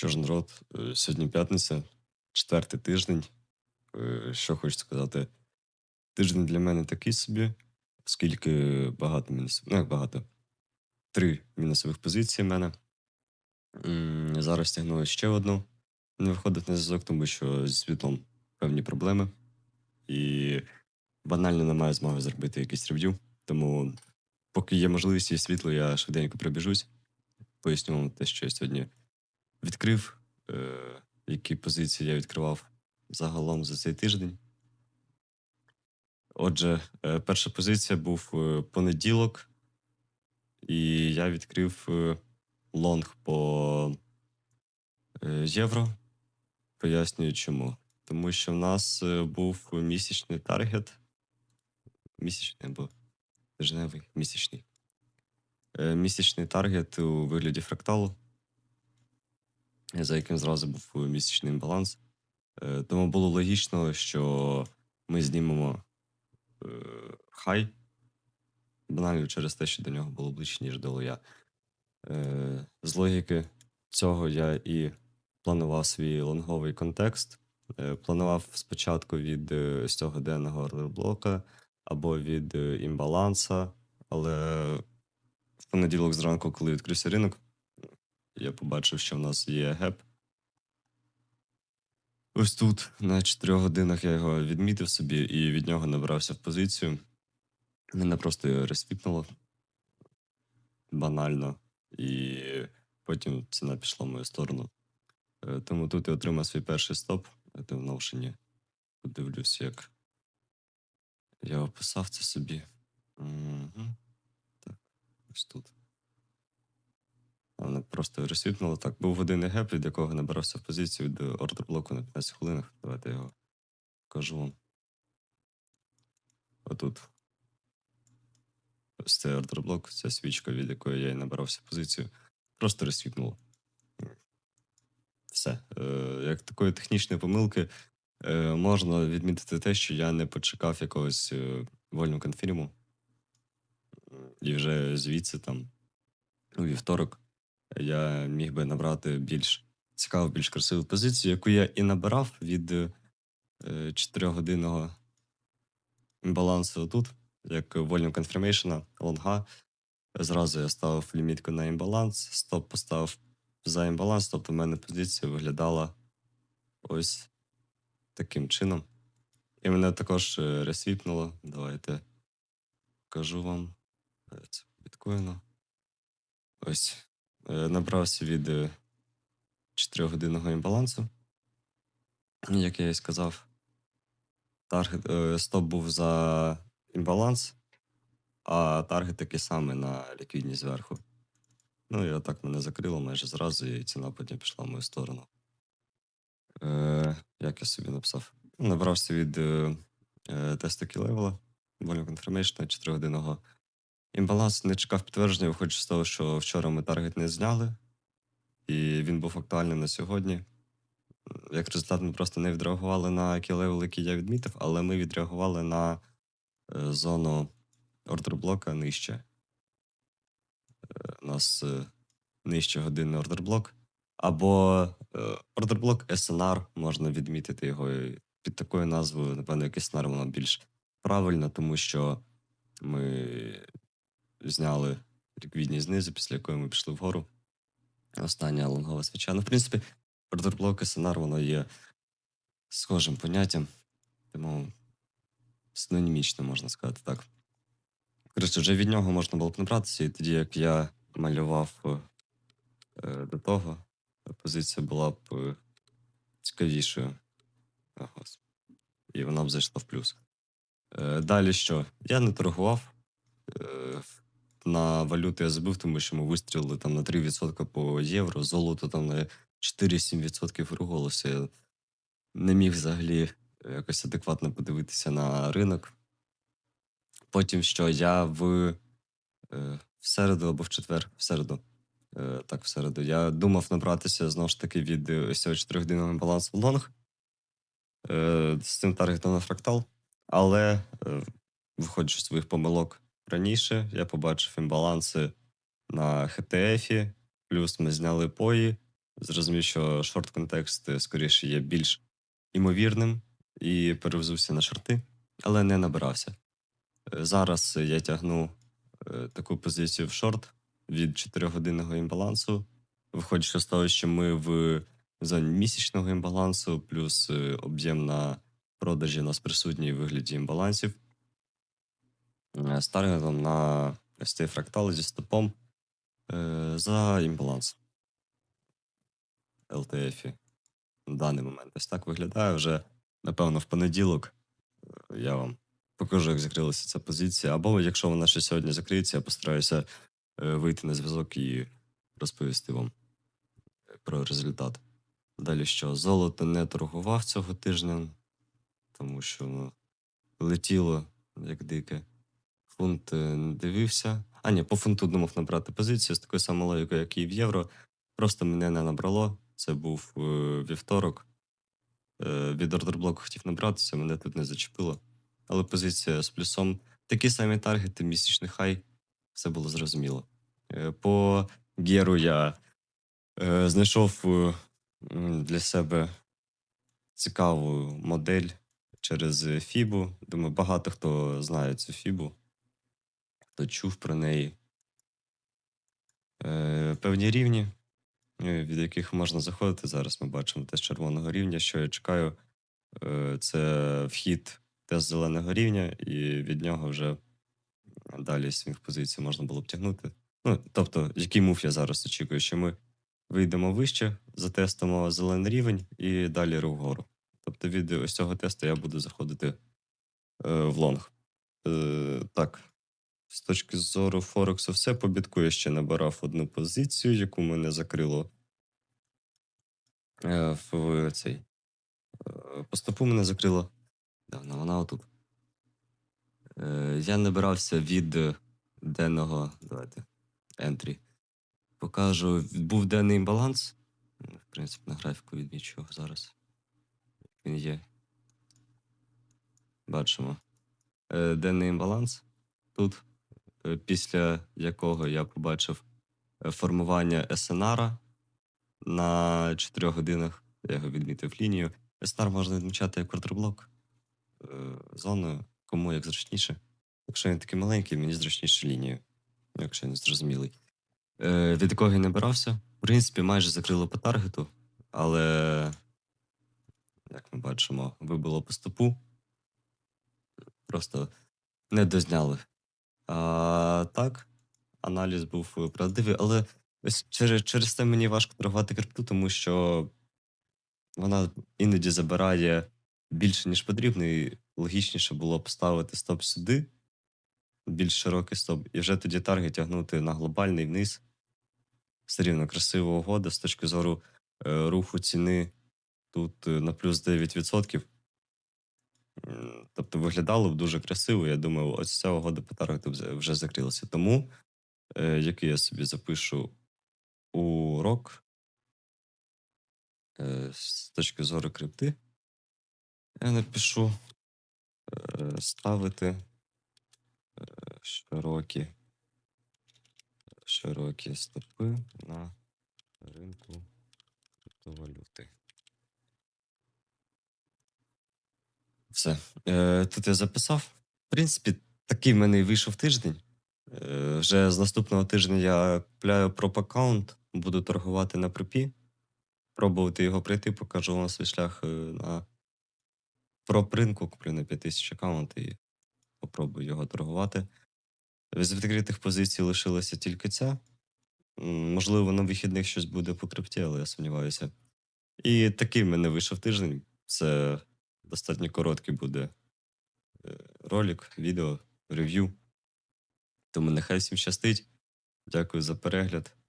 Що ж, народ, сьогодні п'ятниця, четвертий тиждень. Е, Що хочу сказати, тиждень для мене такий собі, оскільки багато мінусів. Ну, як багато. Три мінусових позиції в мене. Зараз тягнули ще одну. Не виходить на зв'язок, тому що зі світлом певні проблеми. І банально немає змоги зробити якийсь рев'ю. Тому, поки є можливість і світло, я швиденько прибіжусь. Поясню вам те, що я сьогодні відкрив, е, які позиції я відкривав загалом за цей тиждень. Отже, е, перша позиція був е, понеділок, і я відкрив е, лонг по е, євро. Пояснюю чому. Тому що в нас був місячний таргет. Місячний або тижневий місячний. Місячний таргет у вигляді фракталу за яким зразу був місячний баланс. Е, Тому було логічно, що ми знімемо е, хай, банально через те, що до нього було ближче, ніж до лоя. Е, З логіки цього я і планував свій лонговий контекст. Планував спочатку від з цього денного ордерблока або від імбаланса, але в понеділок зранку, коли відкрився ринок, я побачив, що в нас є геп. Ось тут, на 4 годинах, я його відмітив собі і від нього набрався в позицію. Мене просто його розсвіпнуло банально, і потім ціна пішла в мою сторону. Е, Тому тут я отримав свій перший стоп. Це в Notion. Подивлюсь, як я описав це собі. Угу. Так, ось тут. Вона просто розсвітнула. Так, був годинний геп, від якого набирався в позицію від ордерблоку на 15 хвилинах. Давайте його покажу вам. Отут. Ось цей ордерблок, ця свічка, від якої я і набирався позицію. Просто розсвітнуло. Все. Е, як такої технічної помилки е, можна відмітити те, що я не почекав якогось е, вольного конфірму. І вже звідси там у вівторок я міг би набрати більш цікаву, більш красиву позицію, яку я і набирав від 4-годинного імбалансу тут, як volume confirmation, лонга. Зразу я ставив лімітку на імбаланс, стоп поставив за імбаланс, тобто в мене позиція виглядала ось таким чином. І мене також е, розсвіпнуло. Давайте покажу вам Е, це біткоїну. Ось. Е, Набрався від 4-годинного імбалансу. Як я і сказав, таргет, е, стоп був за імбаланс, а таргет такий самий на ліквідність зверху. Ну і отак мене закрило майже зразу, і ціна потім пішла в мою сторону. Е, як я собі написав? Набрався від е, тесту кілевела, Volume Confirmation 4-годинного імбаланс. Не чекав підтвердження, виходячи з того, що вчора ми таргет не зняли, і він був актуальним на сьогодні. Як результат, ми просто не відреагували на кілевел, який я відмітив, але ми відреагували на е, зону ордерблока нижче. Е, у нас е, нижче годинний ордерблок. Або ордерблок SNR, можна відмітити його під такою назвою, напевно, як SNR, воно більш правильно, тому що ми зняли ліквідність знизу, після якої ми пішли вгору. Остання лонгова свіча. Ну, в принципі, ордерблок SNR, воно є схожим поняттям, тому синонімічно можна сказати так. Коротше, вже від нього можна було б набратися, і тоді, як я малював е, до того, позиція була б е, цікавішою. І вона б зайшла в плюс. Е, далі що? Я не торгував. Е, на валюту я забив, тому що ми вистрілили там на 3% по євро, золото там на 4-7% рухалося. Я не міг взагалі якось адекватно подивитися на ринок. Потім що я в, е, в середу або в четвер, в середу, е, так, в середу, я думав набратися знову ж таки від ось цього 4-годинного балансу в лонг е, з цим таргетом на фрактал. Але, виходячи з своїх помилок раніше, я побачив імбаланси на HTF, плюс ми зняли пої, зрозумів, що шорт-контекст скоріше є більш імовірним і перевзувся на шорти, але не набирався. Е, Зараз я тягну е, таку позицію в шорт від 4-годинного імбалансу, виходячи з того, що ми в зоні місячного імбалансу, плюс е, об'єм на продажі у нас присутній вигляді імбалансів. Е, З таргетом на ось цей фрактал зі стопом е, за імбаланс. LTF на даний момент. Ось так виглядає вже, напевно, в понеділок. е, Я вам покажу, як закрилася ця позиція. Або якщо вона ще сьогодні закриється, я постараюся е, вийти на зв'язок і розповісти вам е, про результат. Далі що? Золото не торгував цього тижня, тому що ну, летіло як дике. Фунт е, не дивився. А ні, по фунту думав набрати позицію з такою самою логікою, як і в євро. Просто мене не набрало. Це був е, вівторок. Е, від ордерблоку хотів набратися, мене тут не зачепило. Але позиція з плюсом. Такі самі таргети, місячний хай, все було зрозуміло. По Геру я знайшов для себе цікаву модель через Фібу. Думаю, багато хто знає цю Фібу, хто чув про неї. Е, певні рівні, е, від яких можна заходити. Зараз ми бачимо тест червоного рівня. Що я чекаю, е, це вхід тест зеленого рівня, і від нього вже далі свінг позиції можна було б тягнути. Ну, тобто, який мув я зараз очікую, що ми вийдемо вище, затестимо зелений рівень і далі вгору. Тобто від ось цього тесту я буду заходити в лонг. Так, з точки зору Форексу, все по бітку я ще набирав одну позицію, яку мене закрило е, в цей. Е, по стопу мене закрило. Давно вона отут. Е, я набирався від денного. Давайте. Ентрі. Покажу. Був денний імбаланс. В принципі, на графіку відмічу його зараз. Він є. Бачимо. Е, денний імбаланс тут, після якого я побачив е, формування СНР на 4 годинах. Я його відмітив лінію. СНР можна відмічати як квартерблок е, зоною, кому як зручніше. Якщо він такий маленький, мені зручніше лінію, якщо не зрозумілий. Е, від якого я не бирався. В принципі, майже закрило по таргету, але, як ми бачимо, вибило по стопу. Просто не дозняли. А, так, аналіз був правдивий, але ось через, через це мені важко торгувати крипту, тому що вона іноді забирає більше, ніж потрібно, і логічніше було поставити стоп сюди, більш широкий стоп, і вже тоді таргет тягнути на глобальний вниз. Все рівно красива угода з точки зору е, руху ціни тут е, на плюс 9%. М, Тобто виглядало б дуже красиво. Я думаю, ось ця угода по вже закрилася. Тому, е, який я собі запишу урок е, з точки зору крипти, я напишу е, ставити е, широкі, широкі стопи на ринку криптовалюти. Все. Е, тут я записав. В принципі, такий в мене і вийшов тиждень. Е, вже з наступного тижня я купляю проп аккаунт, буду торгувати на пропі, пробувати його пройти, покажу вам свій шлях е, на проп ринку, куплю на 5000 аккаунт і попробую його торгувати. З відкритих позицій лишилася тільки ця. Можливо, на вихідних щось буде по крипті, але я сумніваюся. І такий в мене вийшов тиждень. Це достатньо короткий буде е, ролик, відео, рев'ю. Тому нехай всім щастить. Дякую за перегляд.